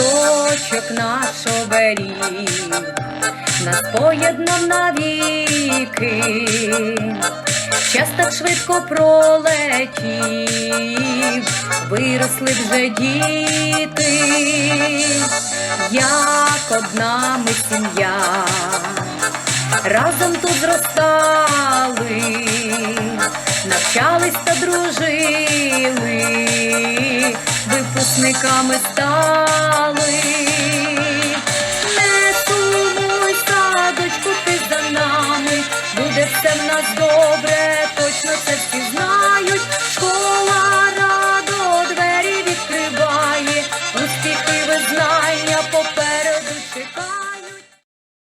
садочок наш оберіг, нас поєднав навіки, час так швидко пролетів, виросли вже діти, як одна ми сім'я, разом тут зростали, навчались та дружили, захисниками стали, не сумуй, садочку, ти за нами, буде все в нас добре.